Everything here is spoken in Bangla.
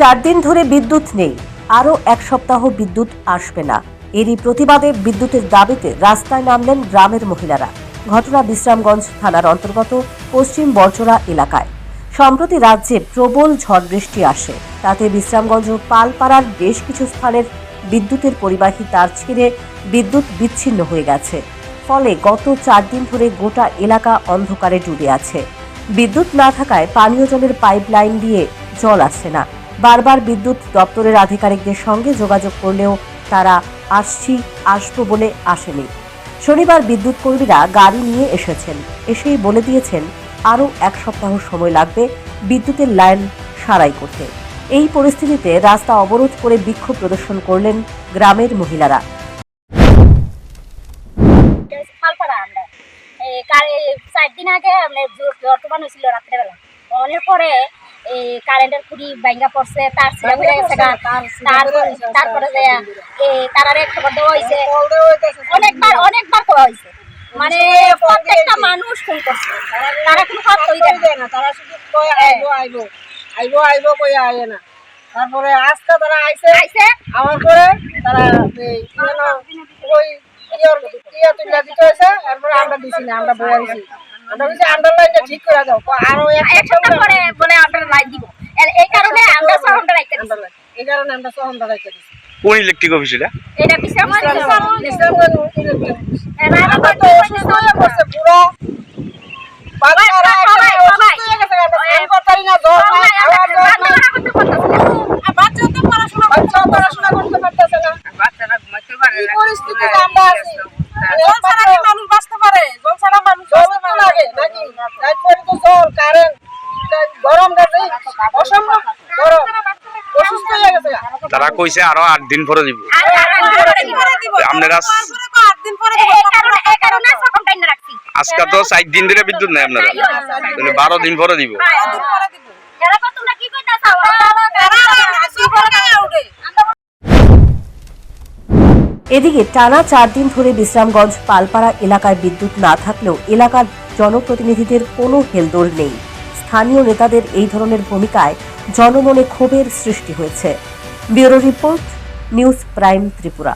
চার দিন ধরে বিদ্যুৎ নেই। আরও এক সপ্তাহ বিদ্যুৎ আসবে না। এরই প্রতিবাদে বিদ্যুতের দাবিতে রাস্তায় নামলেন গ্রামের মহিলারা। ঘটনা বিশ্রামগঞ্জ থানার অন্তর্গত পশ্চিম বরচরা এলাকায়। সম্প্রতি রাজ্যে প্রবল ঝড় বৃষ্টি আসে। তাতে বিশ্রামগঞ্জ ও পালপাড়ার বেশ কিছু স্থানের বিদ্যুতের পরিবাহী তার ছিঁড়ে বিদ্যুৎ বিচ্ছিন্ন হয়ে গেছে। ফলে গত চার দিন ধরে গোটা এলাকা অন্ধকারে ডুবে আছে। বিদ্যুৎ না থাকায় পানীয় জলের পাইপ লাইন দিয়ে জল আসছে না। বারবার বিদ্যুৎ দপ্তরের আধিকারিকদের সঙ্গে যোগাযোগ করলেও তারা আসছি, আসব বলে আসেনি। শনিবার বিদ্যুৎ কর্মীরা গাড়ি নিয়ে এসেছেন। এসেই বলে দিয়েছেন, আরও এক সপ্তাহ সময় লাগবে বিদ্যুতের লাইন সারাই করতে। এই পরিস্থিতিতে রাস্তা অবরোধ করে বিক্ষোভ প্রদর্শন করলেন গ্রামের মহিলারা। ফালপাড়া আমরা। এই চার দিন আগে বর্তমান হয়েছিল রাত্রেবেলা। অনেক পরে কারেন্টের খুঁড়ি ভাঙ্গা পড়ছে তার ছিঁড়া হয়ে গেছে তারপরে তারারে খবর দেওয়া হয়েছে। অনেকবার অনেকবার করা হয়েছে। মানে প্রত্যেকটা মানুষ ফোন করছে। তারা কোনো খবর তৈরি দেয় না। তারা শুধু কয় আইবো আইবো আইবো আইবো কই আয় না। তারপরে আজকে তারা আইছে আইছে। আমার পরে তারা ওই ইয়া দিতে হয়েছে তারপরে আমরা দিছি না আমরা বয়ে আন্ডারলাইনটা ঠিক করে দাও। আরও এক এক সপ্তাহ পরে বলে আমরা দিব। এই কারণে আমরা সরমটা রাখতে দিছি। এই কারণে আমরা সহন দাঁড়াইতে দিছি। কোন ইলেকট্রিক অফিস এটা? এটা বিষয় আমার ডিসেম্বর আমরা তো অসুস্থ হয়ে পড়ছে পুরো। বাচ্চারা করতে পারি না, জ্বর নাই, খাওয়ার জ্বর নাই। বাচ্চা তো পড়াশোনা বাচ্চাও পড়াশোনা করতে পারতেছে না কি পরিস্থিতিতে আমরা আছি জল ছাড়া কি মানুষ বাঁচতে পারে জল ছাড়া মানুষ বাঁচতে পারে লাগে নাকি তারপরে তো জল কারেন্ট গরম গেছে অসম্ভব গরম অসুস্থ হয়ে গেছে তারা কইছে আরও আট দিন পরে দিব। আপনারা আজকে তো চার দিন ধরে বিদ্যুৎ নাই আপনারা বারো দিন পরে দিব। এদিকে টানা চার দিন ধরে বিশ্রামগঞ্জ পালপাড়া এলাকায় বিদ্যুৎ না থাকলেও এলাকার জনপ্রতিনিধিদের কোনো হেলদোল নেই। স্থানীয় নেতাদের এই ধরনের ভূমিকায় জনমনে ক্ষোভের সৃষ্টি হয়েছে। Bureau report, news prime Tripura.